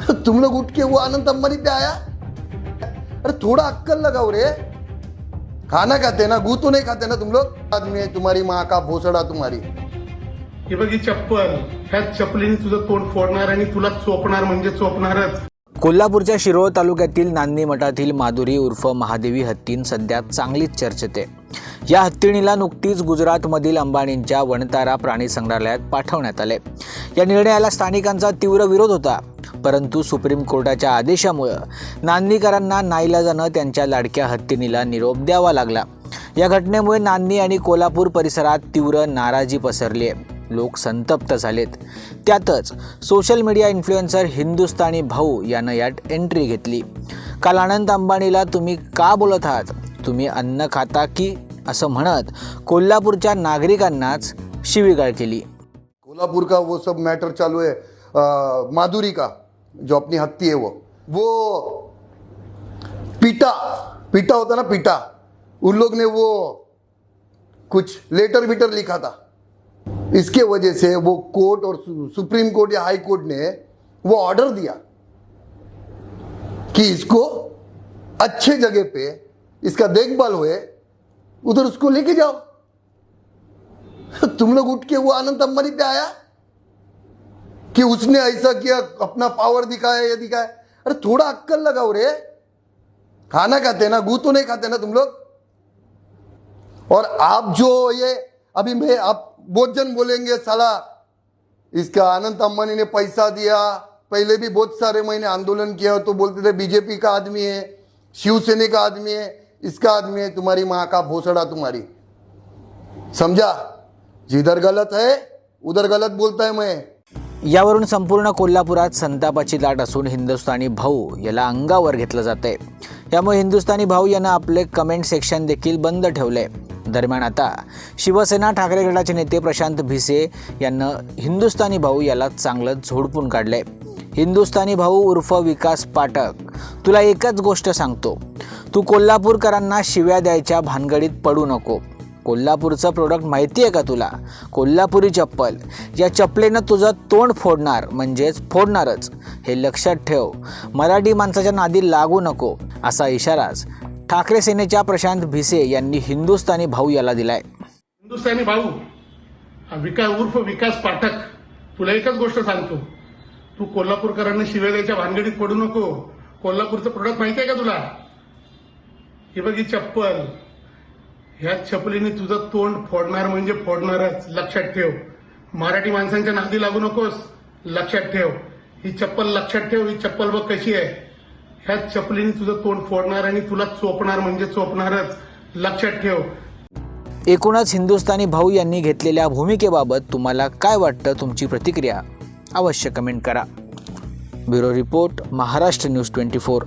तुम लोग उठ के वो अनंत अंबानी पे आया? अरे थोड़ा अक्कल लगाओ रे। खाना खाते ना? गू तो नहीं खाते ना तुम लोग? आदमी है तुम्हारी माँ का भोसडा तुम्हारी। हे बघ ही चप्पल ह्या चपलीने तुझं तोंड फोडणार आणि तुला चोपणार म्हणजे चोपणारच. कोल्हापूरच्या शिरोळ तालुक्यातील नांदी मठातील माधुरी उर्फ महादेवी हत्तीन सध्या चांगलीच चर्चेत आहे. या हत्तीणीला नुकतीच गुजरातमधील अंबानींच्या वनतारा प्राणी संग्रहालयात पाठवण्यात आले. या निर्णयाला स्थानिकांचा तीव्र विरोध होता. परंतु सुप्रीम कोर्टाच्या आदेशामुळं नांदीकरांना नाईलाजानं त्यांच्या लाडक्या हत्तीनीला निरोप द्यावा लागला. या घटनेमुळे नांदी आणि कोल्हापूर परिसरात तीव्र नाराजी पसरली आहे लोक संतप्त झालेत. त्यातच सोशल मीडिया इन्फ्लुएन्सर हिंदुस्थानी भाऊ यानं यात एंट्री घेतली. काल अनंत अंबानीला तुम्ही का बोलत आहात? तुम्ही अन्न खाता की? असं म्हणत कोल्हापूरच्या नागरिकांनाच शिवीगाळ केली. कोल्हापूर का? वो सब मॅटर चालू आहे. माधुरी का? जो अपनी हत्ती है वो वो पीटा पीटा होता ना, पीटा। उन लोग ने वो कुछ लेटर विटर लिखा था। इसके वजह से वो कोर्ट और सुप्रीम कोर्ट या हाई कोर्ट ने वो ऑर्डर दिया कि इसको अच्छे जगह पे इसका देखभाल हुए, उधर उसको लेके जाओ। तुम लोग उठ के वो आनंद अंबानी पे आया। कि उसने ऐसा किया, अपना पावर दिखाया, ये दिखाया। अरे, थोड़ा अक्कल लगाओ रे। खाना खाते ना, गू तो नहीं खाते ना तुम लोग? और आप जो ये, अभी मैं, आप बहुत जन बोलेंगे, साला, इसका अनंत अंबानी ने पैसा दिया। पहले भी बहुत सारे महीने आंदोलन किया तो बोलते थे, बीजेपी का आदमी है, शिवसेना का आदमी है, इसका आदमी है, तुम्हारी माँ का भोसड़ा तुम्हारी। समझा? जिधर गलत है, उधर गलत बोलता है मैं। यावरून संपूर्ण कोल्हापुरात संतापाची लाट असून हिंदुस्थानी भाऊ याला अंगावर घेतलं जात आहे यामुळे हिंदुस्थानी भाऊ यानं आपले कमेंट सेक्शन देखील बंद ठेवले दरम्यान आता शिवसेना ठाकरे गटाचे नेते प्रशांत भिसे यांना हिंदुस्थानी भाऊ याला चांगलं झोडपून काढलंय. हिंदुस्थानी भाऊ उर्फ विकास पाठक. तुला एकच गोष्ट सांगतो. तू कोल्हापूरकरांना शिव्या द्यायच्या भानगडीत पडू नको. कोल्हापूरचं प्रोडक्ट माहिती आहे का तुला? कोल्हापुरी चप्पल. या चपलेनं तुझं तोंड फोडणार म्हणजेच फोडणारच. हे लक्षात ठेव. मराठी माणसाच्या नादी लागू नको असा इशाराच ठाकरे सेनेच्या प्रशांत भिसे यांनी हिंदुस्थानी भाऊ याला दिलाय. हिंदुस्थानी भाऊ विकास उर्फ विकास पाठक तुला एकच गोष्ट सांगतो. तू कोल्हापूरकरांना शिव्या भानगडीत पडू नको. कोल्हापूरचं प्रोडक्ट माहिती आहे का तुला? हे बघ ही चप्पल. ह्या चपलीने तुझं तोंड फोडणार म्हणजे फोडणारच. लक्षात ठेव. मराठी माणसांच्या नादी लागू नकोस. लक्षात ठेव. ही चप्पल लक्षात ठेव. ही चप्पल बघ कशी आहे. ह्या चपलीने तुझं तोंड फोडणार आणि तुला चोपणार म्हणजे चोपणारच. लक्षात ठेव. एकूणच हिंदुस्थानी भाऊ यांनी घेतलेल्या भूमिकेबाबत तुम्हाला काय वाटतं तुमची प्रतिक्रिया? अवश्य कमेंट करा. Bureau report Maharashtra news twenty four.